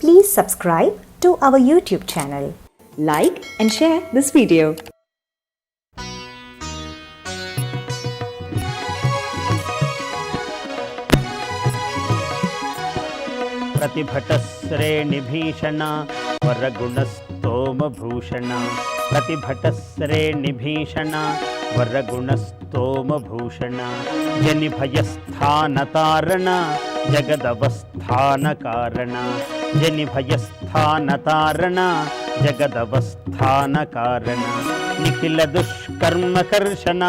Please subscribe to our YouTube channel. like and share this video. प्रतिभटश्रेणिभीषण वरगुणस्तोमभूषण प्रतिभटश्रेणिभीषण वरगुणस्तोमभूषण जनिभयस्थानतारण जगदवस्थानकारण జనిభయస్థాన తారణ జగదవస్థాన కారణ నిఖిల దుష్కర్మకర్షణ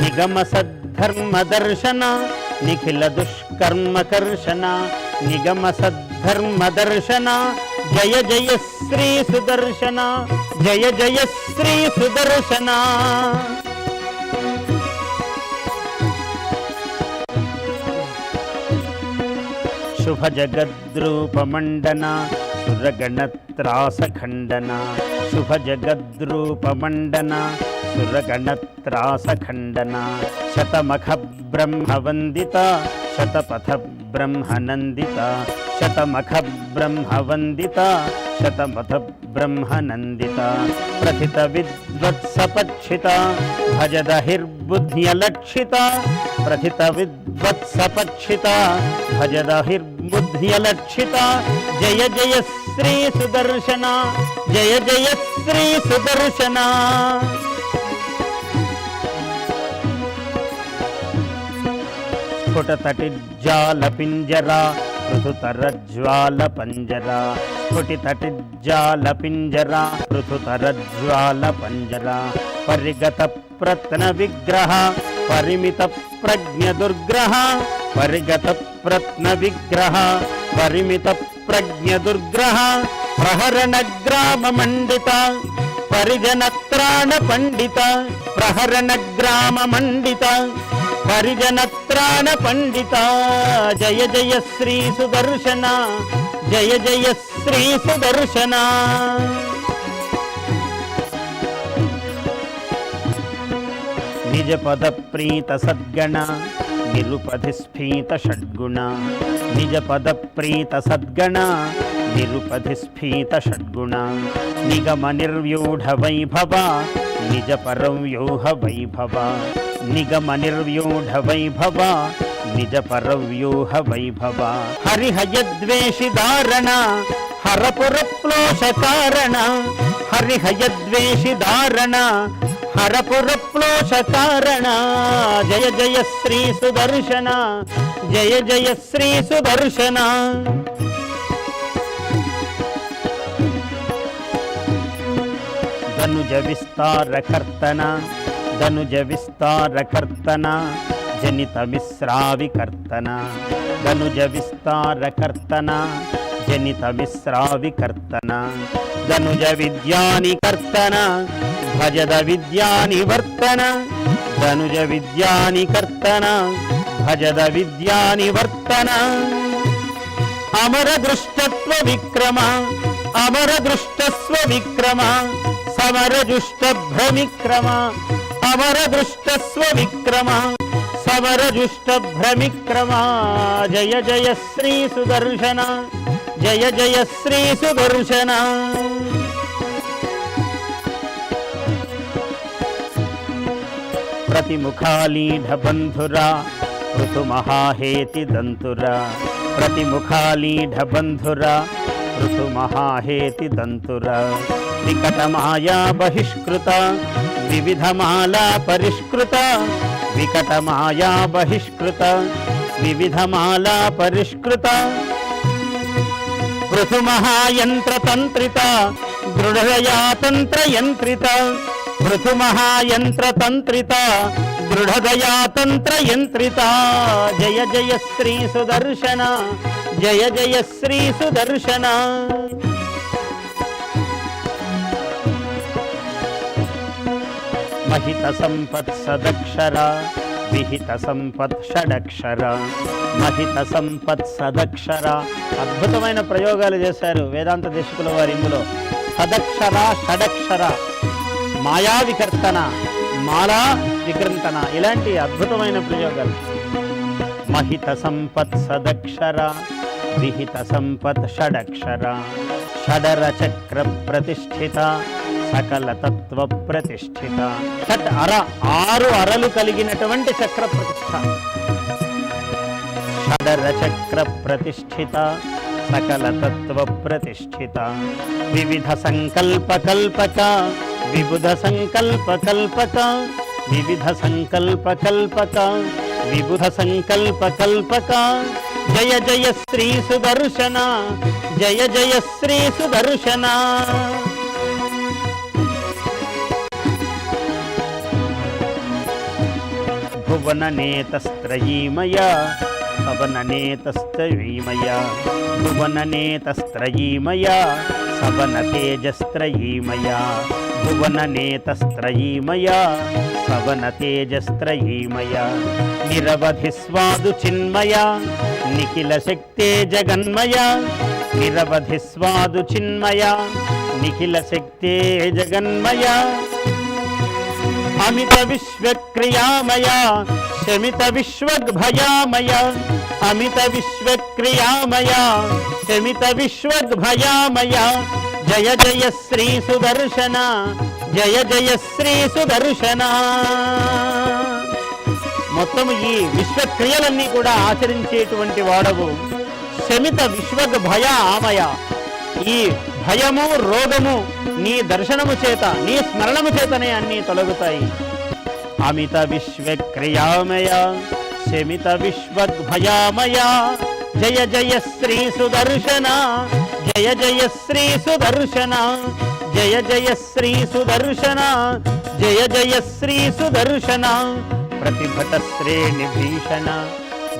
నిగమ సద్ధర్మ దర్శన నిఖిల దుష్కర్మకర్షణ నిగమ సద్ధర్మ దర్శన జయ జయ శ్రీ సుదర్శన జయ జయ శ్రీ సుదర్శన శుభజగద్రూపమండన సురగణత్రాసఖండన శుభజగద్రూపమండన సురగణత్రాసఖండన శతమఖ బ్రహ్మవందిత శతపథ బ్రహ్మనందిత शतमख ब्रह्म वंदिता शतमथ ब्रह्मनन्दिता प्रथितविद्वत्सपक्षिता प्रथित प्रथितविद्वत्सपक्षिता भजदहिर्बुद्ध्यलक्षिता, जय जय श्रीसुदर्शना जय जय श्रीसुदर्शना स्फुटतटिज्जालपिञ्जरा పృథుతరజ్వాల పంజరా స్ఫుటితటిజ్జాల పింజరా పృథుతరజ్వాల పంజరా పరిగత ప్రత్న విగ్రహ పరిమిత ప్రజ్ఞ దుర్గ్రహ పరిగత ప్రత్న విగ్రహ పరిమిత ప్రజ్ఞ దుర్గ్రహ ప్రహరణ గ్రామ మండిత పరిజనత్రాణ పండిత ప్రహరణ గ్రామ మండిత హరిజనత్రాణ పండిత. జయ జయ శ్రీ సుదర్శన. జయ జయ శ్రీ సుదర్శన. నిజ పద ప్రీత సద్గణ నిరుపధి స్ఫీత షడ్గుణ నిజ పద ప్రీత సద్గణ నిరుపధి స్ఫీత షడ్గుణ నిగమ నిర్వ్యూఢ వైభవ నిజ పరం వ్యూహ వైభవ నిగమ నిర్వ్యూఢ వైభవ నిజ పరవ్యూహ వైభవ హరిహయద్వేషి దారణ హరపురప్లోష కారణ హరిహయద్వేషి దారణ హరపురప్లోష కారణ జయ జయ ధనుజ విస్తారకర్తన జనిత మిశ్రావికర్తన ధనుజ విస్తారకర్తన జనిత మిశ్రావికర్తన ధనుజ విద్యాని కర్తన భజద విద్యాని వర్తన ధనుజ విద్యాని కర్తన భజద విద్యాని వర్తన అమర దృష్టత్వ విక్రమ అమర దృష్టస్వ విక్రమ సమర పవరదృష్టస్వ విక్రమ సవర దృష్ట భ్రమిక్రమ జయ జయ శ్రీ సుదర్శన జయ జయ శ్రీ సుదర్శన. ప్రతిముఖాళీఢ ప్రతిముఖాలీఢబంధురా ఋతుమహాహేతి దంతురా. ప్రతిముఖాళీఢ ప్రతిముఖాలీఢబంధురా ఋతుమహాహేతి దంతురా. వికటమాయా బహిష్కృత వివిధ వివిధమాలా పరిష్కృత వికట మాయా బహిష్కృత వివిధ వివిధమాలా పరిష్కృత పృథుమహాయంత్రతంత్రిత దృఢదయాతంత్రయంత్రిత పృథుమహాయంత్రతంత్రిత దృఢదయాతంత్రయంత్రిత జయ జయ శ్రీ సుదర్శన జయ జయ శ్రీ సుదర్శన महित सम्पत् सदक्षर విహిత సంపత్ షడక్షర మహిత సంపత్ సదక్షర అద్భుతమైన ప్రయోగాలు చేశారు వేదాంత దేశకుల వారి ఇందులో సదక్షర షడక్షర మాయా వికర్తన మాలా వికృంతన ఇలాంటి అద్భుతమైన ప్రయోగాలు మహిత సంపత్ సదక్షర విహిత సంపత్ షడక్షర షడర చక్ర ప్రతిష్ఠిత సకల తత్వ ప్రతిష్ఠిత సత్ అర ఆరు అరలు కలిగినటువంటి చక్ర ప్రతిష్ఠ షడర చక్ర ప్రతిష్ఠిత సకల తత్వ ప్రతిష్ఠిత వివిధ సంకల్ప కల్పక విబుధ సంకల్ప కల్పక వివిధ సంకల్ప కల్పక విబుధ సంకల్ప కల్పక జయ జయ శ్రీ సుదర్శన జయ జయ శ్రీ సుదర్శన. భువననేతస్త్రయీమయా నేతస్త్రయీమయ భువననేతస్త్రయీమయా సవన తేజస్త్రయీమయా భువననేతస్త్రయీమయా సవన తేజస్త్రయీమయా నిరవధి స్వాదు చిన్మయా నిఖిల శక్తే జగన్మయా నిరవధి స్వాదు చిన్మయా నిఖిల శక్తే జగన్మయా అమిత విశ్వక్రియామయ శమిత విశ్వగ్భయామయ అమిత విశ్వక్రియామయ శమిత విశ్వగ్భయామయ జయ జయ శ్రీ సుదర్శన జయ జయ శ్రీ సుదర్శన మొత్తం ఈ విశ్వక్రియలన్నీ కూడా ఆచరించేటువంటి వాడవు. శమిత విశ్వగ్ భయ ఆమయ ఈ భయము రోగము నీ దర్శనము చేత నీ స్మరణము చేతనే అన్నీ తొలగుతాయి. అమిత విశ్వక్రియామయ శమిత విశ్వద్భయామయ జయ జయ శ్రీ సుదర్శన జయ జయ శ్రీ సుదర్శన జయ జయ శ్రీ సుదర్శన జయ జయ శ్రీ సుదర్శన. ప్రతిభట శ్రేణి భీషణ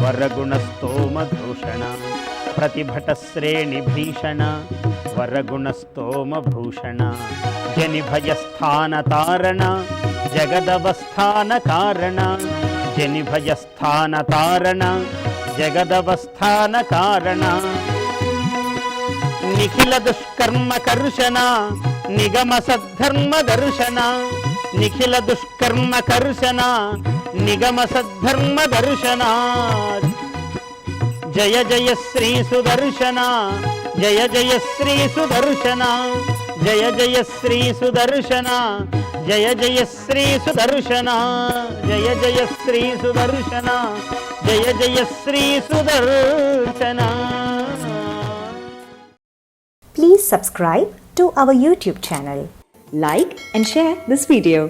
వరగుణ స్తోమ భూషణ ప్రతిభట శ్రేణి భీషణ వరగుణస్తోమభూషణ భూషణ జని భయస్థాన తారణ జగదవస్థాన కారణ జని తారణ జగదవస్థాన కారణ నిఖిల దుష్కర్మ కర్షణ నిగమ సద్ధర్మ దర్శన నిఖిల దుష్కర్మ కర్షణ నిగమ సద్ధర్మ దర్శన జయ జయ శ్రీ సుదర్శన జయ జయ శ్రీ సుదర్శన జయ జయ శ్రీ సుదర్శన జయ జయ శ్రీ సుదర్శన జయ జయ శ్రీ సుదర్శన జయ జయ శ్రీ సుదర్శన Please subscribe to our YouTube channel. Like and share this video.